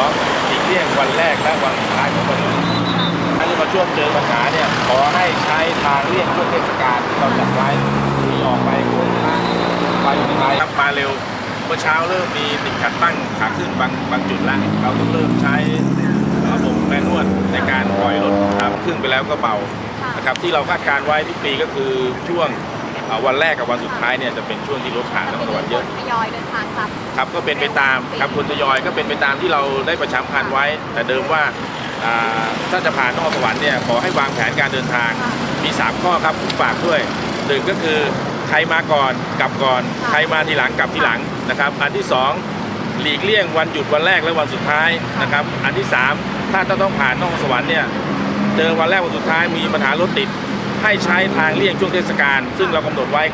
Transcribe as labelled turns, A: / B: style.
A: องหลีกเลี่ยงวันแรกและวันสุดท้ายของวันหยุดถ้าจะมาช่วงเจอปัญหาเนี่ยขอให้ใช้ทางเลี่ยงช่วงเทศกาลที่เราจัดไว้ที่ออกไปโกงทางไปไทยครับมาเร็วเมื่อเช้าเริ่มมีติดขัดตั้งขาขึ้นบางบางจุดแล้วเราต้องเริ่มใช้ระบบแมนนวลในการปล่อยรถครับครึ่งไปแล้วก็เบานะครับที่เราคาดการไว้ทุกปีก็คือช่วงวันแรกกับวันสุดท้ายเนี่ยจะเป็นช่วงที่รถผ่านนครสวรรค์เยอะ
B: ทยอยเดินทางกลับ
A: ครับก็เป็นไปตามครับคนทยอยก็เป็นไปตามที่เราได้ประชาสัมพันธ์ไว้ แต่เดิมว่าอ่าถ้าจะผ่านนครสวรรค์เนี่ยขอให้วางแผนการเดินทางมี 3 ข้อครับผมฝากด้วยหนึ่งก็คือใครมาก่อนกลับก่อน ใครมาทีหลังกลับทีหลังนะครับ อันที่สองหลีกเลี่ยงวันหยุดวันแรกและวันสุดท้ายนะครับ อันที่สามถ้าจะต้องผ่านนครสวรรค์เนี่ยเจอวันแรกวันสุดท้ายมีปัญหารถติด ให้ใช้ทางเลี่ยงช่วงเทศกาลซึ่งเรากำหนดไว้